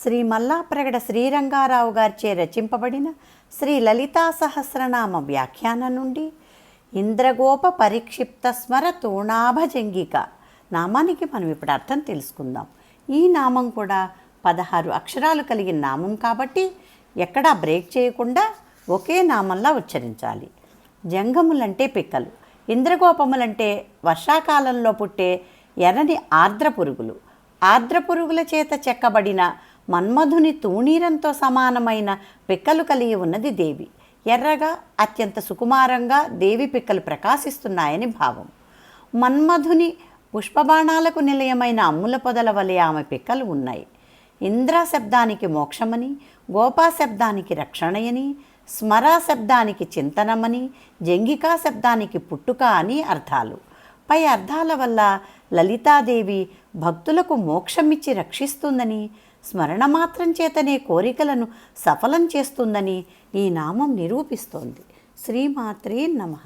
శ్రీ మల్లాప్రగడ శ్రీరంగారావు గారిచే రచింపబడిన శ్రీ లలితా సహస్రనామ వ్యాఖ్యానం నుండి ఇంద్రగోప పరిక్షిప్త స్మర తూణాభజంగిక నామానికి మనం ఇప్పుడు అర్థం తెలుసుకుందాం. ఈ నామం కూడా పదహారు అక్షరాలు కలిగిన నామం కాబట్టి ఎక్కడా బ్రేక్ చేయకుండా ఒకే నామంలా ఉచ్చరించాలి. జంగములంటే పిక్కలు ఇంద్రగోపములంటే వర్షాకాలంలో పుట్టే ఎర్రని ఆర్ద్ర పురుగులు. ఆర్ద్ర పురుగుల చేత చెక్కబడిన మన్మధుని తూణీరంతో సమానమైన పిక్కలు కలిగి ఉన్నది దేవి. ఎర్రగా అత్యంత సుకుమారంగా దేవి పిక్కలు ప్రకాశిస్తున్నాయని భావం. మన్మధుని పుష్పబాణాలకు నిలయమైన అమ్ముల పొదల వలె ఆమె పిక్కలు ఉన్నాయి. ఇంద్ర శబ్దానికి మోక్షమని గోపా శబ్దానికి రక్షణయని స్మరా శబ్దానికి చింతనమని జంగికా శబ్దానికి పుట్టుక అని అర్థాలు. పై అర్థాల వల్ల లలితాదేవి భక్తులకు మోక్షమిచ్చి రక్షిస్తుందని స్మరణ మాత్రం చేతనే కోరికలను సఫలం చేస్తుందని ఈ నామం నిరూపిస్తోంది. శ్రీమాత్రే నమః.